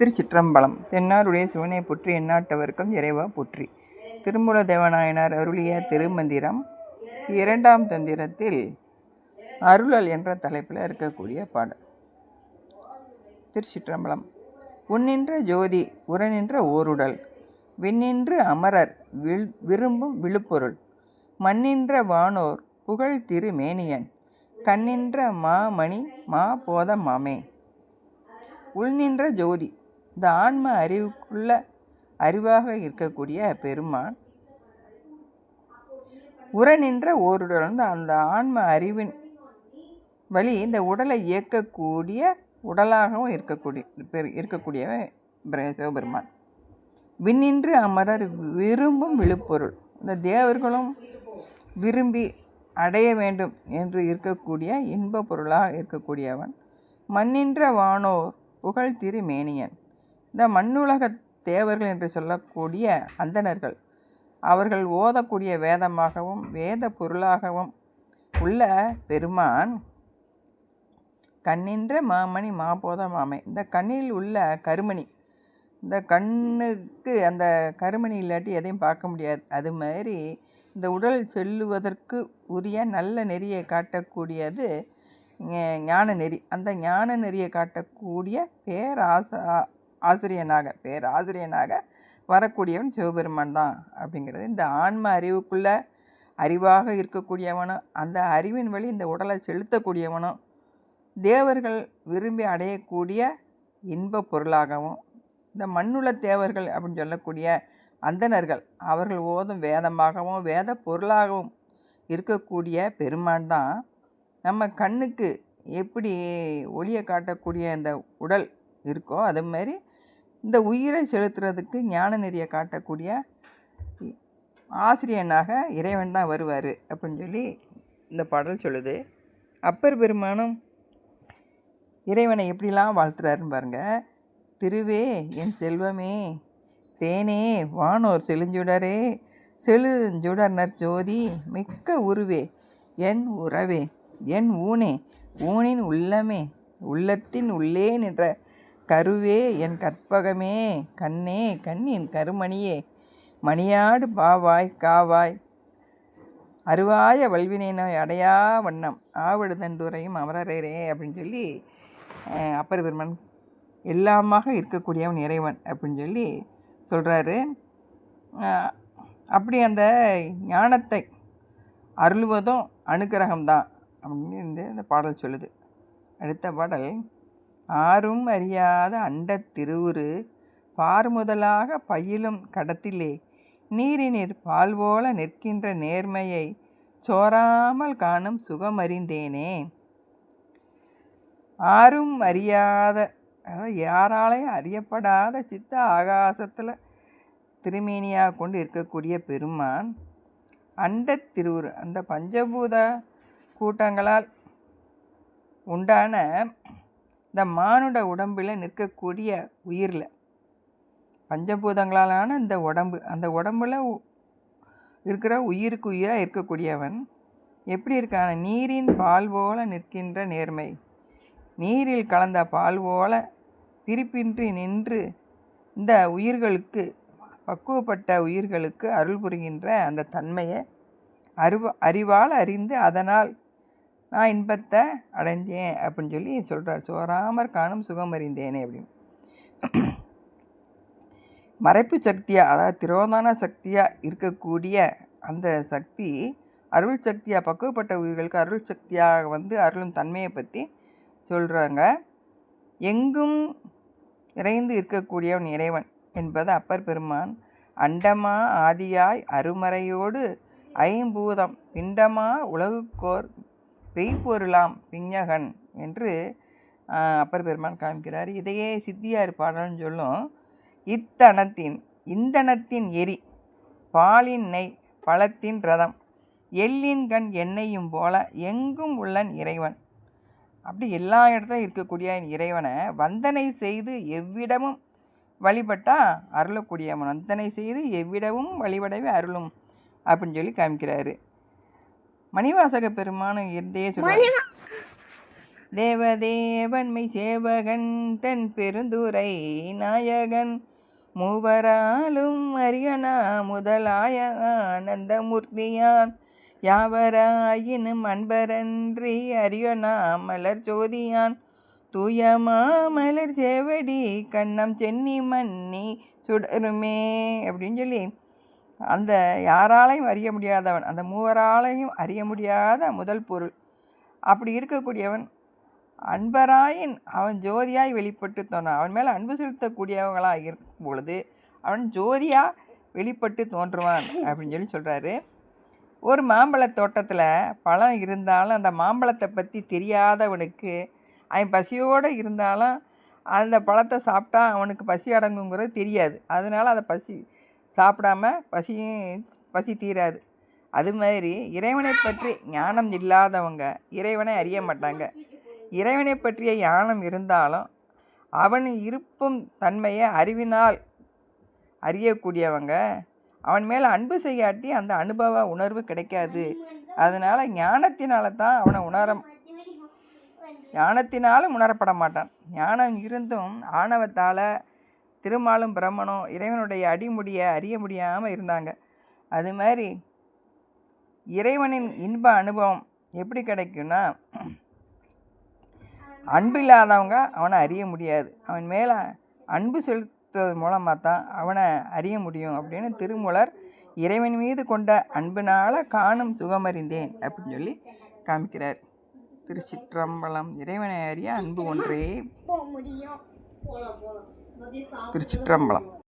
திருச்சிற்றம்பலம். தென்னாருடைய சிவனை புற்றி எண்ணாட்டவர்க்கும் இறைவா புற்றி. திருமூல தேவநாயனார் அருளிய திருமந்திரம் இரண்டாம் தந்திரத்தில் அருளல் என்ற தலைப்பில் இருக்கக்கூடிய பாடல். திருச்சிற்றம்பலம். உன்னின்ற ஜோதி உரநின்ற ஓருடல். விண்ணின்று அமரர் வில் விரும்பும் விழுப்பொருள். மண்ணின்ற வானோர் புகழ் திருமேனியன் கண்ணின்ற மாமணி மா போத மாமே. உள்நின்ற ஜோதி இந்த ஆன்ம அறிவுக்குள்ள அறிவாக இருக்கக்கூடிய பெருமான் உரநின்ற ஓருடல் அந்த ஆன்ம அறிவின் வழி இந்த உடலை இயக்கக்கூடிய உடலாகவும் இருக்கக்கூடிய பெரு- இருக்கக்கூடியவன் பிர- சிவபெருமான். விண்ணின்று அமரர் விரும்பும் விழுப்பொருள். இந்த தேவர்களும் விரும்பி அடைய வேண்டும் என்று இருக்கக்கூடிய இன்ப பொருளாக இருக்கக்கூடியவன் மண்ணின்ற வானோர் புகழ் திரு மேனியன். இந்த மண்ணுலக தேவர்கள் என்று சொல்லக்கூடிய அந்தணர்கள். அவர்கள் ஓதக்கூடிய வேதமாகவும் வேத பொருளாகவும் உள்ள பெருமான் கண்ணின்ற மாமணி மாபோத மாமை. இந்த கண்ணில் உள்ள கருமணி. இந்த கண்ணுக்கு அந்த கருமணி இல்லாட்டி எதையும் பார்க்க முடியாது. அது மாதிரி இந்த உடல் செல்லுவதற்கு உரிய நல்ல நெறியை காட்டக்கூடியது ஞான நெறி. அந்த ஞான நெறியை காட்டக்கூடிய பேராசா ஆசிரியனாக பேராசிரியனாக வரக்கூடியவன் சிவபெருமான் தான் அப்படிங்கிறது. இந்த ஆன்ம அறிவுக்குள்ளே அறிவாக இருக்கக்கூடியவனும் அந்த அறிவின் வழி இந்த உடலை செலுத்தக்கூடியவனும் தேவர்கள் விரும்பி அடையக்கூடிய இன்ப பொருளாகவும் இந்த மண்ணுள்ள தேவர்கள் அப்படின்னு சொல்லக்கூடிய அந்தணர்கள் அவர்கள் ஓதும் வேதமாகவும் வேத பொருளாகவும் இருக்கக்கூடிய பெருமான் தான். நம்ம கண்ணுக்கு எப்படி ஒளியை காட்டக்கூடிய இந்த உடல் இருக்கோ அது மாதிரி இந்த உயிரை செலுத்துறதுக்கு ஞான நெறியை காட்டக்கூடிய ஆசிரியனாக இறைவன் தான் வருவார் அப்படின்னு சொல்லி இந்த பாடல் சொல்லுது. அப்பர் பெருமானும் இறைவனை எப்படிலாம் வாழ்த்துறாருன்னு பாருங்கள் திருவே என் செல்வமே தேனே வானோர் செழுஞ்சுடரே செழுஞ்சுடர் நற்ஜோதி மிக்க உருவே என் உறவே என் ஊனே ஊனின் உள்ளமே உள்ளத்தின் உள்ளே நின்ற கருவே என் கற்பகமே கண்ணே கண்ணின் கருமணியே மணியாடு பாவாய் காவாய். அருவாய வல்வினை நோய் அடையா வண்ணம் ஆவிடுதண்டுரையும் அமரரே அப்படின்னு சொல்லி அஹ், அப்பர் பெருமன் எல்லாமாக இருக்கக்கூடியவன் இறைவன் அப்படின்னு சொல்லி சொல்கிறாரு அப்படி அந்த ஞானத்தை அருள்வதும் அனுக்கிரகம்தான் அப்படின்னு இந்த பாடல் சொல்லுது. அடுத்த பாடல் ஆரும் அறியாத அண்டத் திருவுரு பார்முதலாக பயிலும் கடத்திலே நீரினிற் பால் போல நிற்கின்ற நேர்மையை சோராமல் காணும் சுகமறிந்தேனே. ஆரும் அறியாத அதாவது யாராலையும் அறியப்படாத சித்த ஆகாசத்தில் திருமேனியாக கொண்டு இருக்கக்கூடிய பெருமான் அண்டத் திருவுரு. அந்த பஞ்சபூத கூட்டங்களால் உண்டான இந்த மானுட உடம்பில் நிற்கக்கூடிய உயிரில். பஞ்சபூதங்களாலான இந்த உடம்பு அந்த உடம்புல இருக்கிற உயிருக்கு உயிராக இருக்கக்கூடியவன் எப்படி இருக்கான? நீரின் பால் போல நிற்கின்ற நேர்மை. நீரில் கலந்த பால் போல பிரிப்பின்றி நின்று இந்த உயிர்களுக்கு பக்குவப்பட்ட உயிர்களுக்கு அருள் புரிகின்ற அந்த தன்மையை அறிவ அறிவால் அறிந்து அதனால் நான் இன்பத்தை அடைஞ்சேன் அப்படின்னு சொல்லி சொல்கிறார் சோராமற் காணும் சுகம் அறிந்தேனே அப்படின்னு. மறைப்பு சக்தியாக அதாவது திரோதான சக்தியாக இருக்கக்கூடிய அந்த சக்தி அருள் சக்தியாக பக்குவப்பட்ட உயிர்களுக்கு அருள் சக்தியாக வந்து அருளும் தன்மையை பற்றி சொல்கிறாங்க எங்கும் இறைந்து இருக்கக்கூடியவன் இறைவன் என்பது அப்பர் பெருமான். அண்டமா ஆதியாய் அருமறையோடு ஐம்பூதம் பிண்டமா உலகுக்கோர் பெய்ப்பொருளாம் விஞ்ஞகன் என்று அப்பர் பெருமான் காமிக்கிறார். இதையே சித்தியார் பாடல்னு சொல்லும். இத்தனத்தின் இந்தனத்தின் எரி பாலின் நெய் பழத்தின் ரதம் எல்லின் கண் எண்ணெயும் போல எங்கும் உள்ளன் இறைவன். அப்படி எல்லா இடத்துலையும் இருக்கக்கூடிய இறைவனை வந்தனை செய்து எவ்விடமும் வழிபட்டா அருளக்கூடியவன். வந்தனை செய்து எவ்விடமும் வழிபடவே அருளும் அப்படின்னு சொல்லி காமிக்கிறாரு. மணிவாசக பெருமானும் இருந்தே தேவதேவன்மை சேவகன் தென் பெருந்துரை நாயகன் மூவராலும் அரியனா முதலாய ஆனந்தமூர்த்தியான் யாவராயினும் அன்பரன்றி அரியனா மலர் ஜோதியான். தூயமா மலர் சேவடி கண்ணம் சென்னி மன்னி சுடருமே அப்படின்னு சொல்லி அந்த யாராலையும் அறிய முடியாதவன் அந்த மூவராலையும் அறிய முடியாத முதல் பொருள். அப்படி இருக்கக்கூடியவன் அன்பராயின் அவன் ஜோதியாய் வெளிப்பட்டு தோன்றான். அவன் மேலே அன்பு செலுத்தக்கூடியவங்களாக இருக்கும் பொழுது அவன் ஜோதியாக வெளிப்பட்டு தோன்றுவான் அப்படின்னு சொல்லி சொல்கிறாரு ஒரு மாம்பழ தோட்டத்தில் பழம் இருந்தாலும் அந்த மாம்பழத்தை பற்றி தெரியாதவனுக்கு அவன் பசியோடு இருந்தாலும் அந்த பழத்தை சாப்பிட்டா அவனுக்கு பசி அடங்குங்கிறது தெரியாது. அதனால் அதை பசி சாப்பிடாம பசியும் பசி தீராது. அது மாதிரி இறைவனை பற்றி ஞானம் இல்லாதவங்க இறைவனை அறிய மாட்டாங்க. இறைவனை பற்றிய ஞானம் இருந்தாலும் அவன் இருப்பும் தன்மையை அறிவினால் அறியக்கூடியவங்க. அவன் மேலே அன்பு செய்யாட்டி அந்த அனுபவ உணர்வு கிடைக்காது. அதனால் ஞானத்தினால தான் அவனை உணர ஞானத்தினாலும் உணரப்பட மாட்டான். ஞானம் இருந்தும் ஆணவத்தால் திருமாலும் பிரம்மனும் இறைவனுடைய அடிமுடியை அறிய முடியாமல் இருந்தாங்க. அது மாதிரி இறைவனின் இன்ப அனுபவம் எப்படி கிடைக்கும்னா அன்பு இல்லாதவங்க அவனை அறிய முடியாது. அவன் மேலே அன்பு செலுத்துவது மூலமாக தான் அவனை அறிய முடியும் அப்படின்னு திருமூலர் இறைவன் மீது கொண்ட அன்பினால் காணும் சுகமறிந்தேன் அப்படின்னு சொல்லி காமிக்கிறார். திருச்சிற்றம்பலம் இறைவனை அறிய அன்பு ஒன்றே. முடியும். திருச்சிற்றம்பலம்.